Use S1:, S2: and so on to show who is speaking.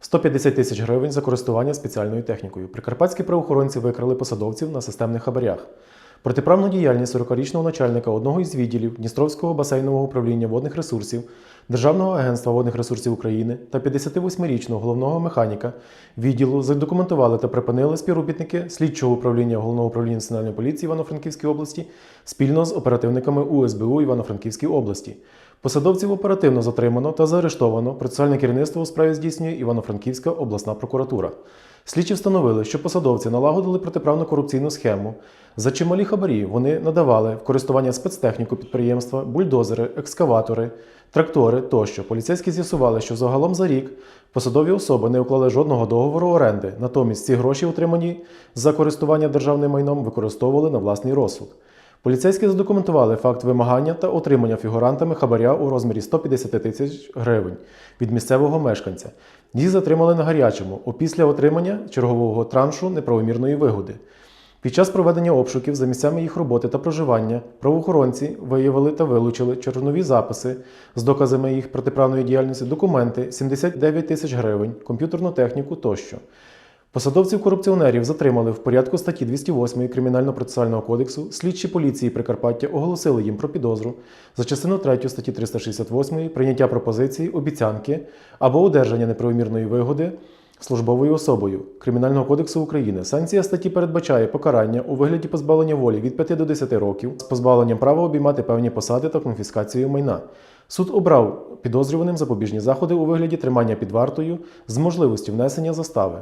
S1: 150 тисяч гривень за користування спеціальною технікою. Прикарпатські правоохоронці викрали посадовців на системних хабарях. Протиправну діяльність 40-річного начальника одного із відділів Дністровського басейнового управління водних ресурсів, Державного агентства водних ресурсів України та 58-річного головного механіка відділу задокументували та припинили співробітники слідчого управління головного управління національної поліції Івано-Франківської області спільно з оперативниками УСБУ Івано-Франківській області. Посадовців оперативно затримано та заарештовано. Процесуальне керівництво у справі здійснює Івано-Франківська обласна прокуратура. Слідчі встановили, що посадовці налагодили протиправну корупційну схему. За чималі хабарі вони надавали в користування спецтехніку підприємства, бульдозери, екскаватори, трактори тощо. Поліцейські з'ясували, що загалом за рік посадові особи не уклали жодного договору оренди. Натомість ці гроші, отримані за користування державним майном, використовували на власний розсуд. Поліцейські задокументували факт вимагання та отримання фігурантами хабаря у розмірі 150 тисяч гривень від місцевого мешканця. Їх затримали на гарячому опісля отримання чергового траншу неправомірної вигоди. Під час проведення обшуків за місцями їх роботи та проживання правоохоронці виявили та вилучили чернові записи з доказами їх протиправної діяльності, документи, 79 тисяч гривень, комп'ютерну техніку тощо. Посадовців корупціонерів затримали в порядку статті 208 Кримінально-процесуального кодексу. Слідчі поліції Прикарпаття оголосили їм про підозру за частину 3 статті 368 прийняття пропозиції, обіцянки або одержання неправомірної вигоди службовою особою Кримінального кодексу України. Санкція статті передбачає покарання у вигляді позбавлення волі від 5 до 10 років з позбавленням права обіймати певні посади та конфіскацією майна. Суд обрав підозрюваним запобіжні заходи у вигляді тримання під вартою з можливістю внесення застави.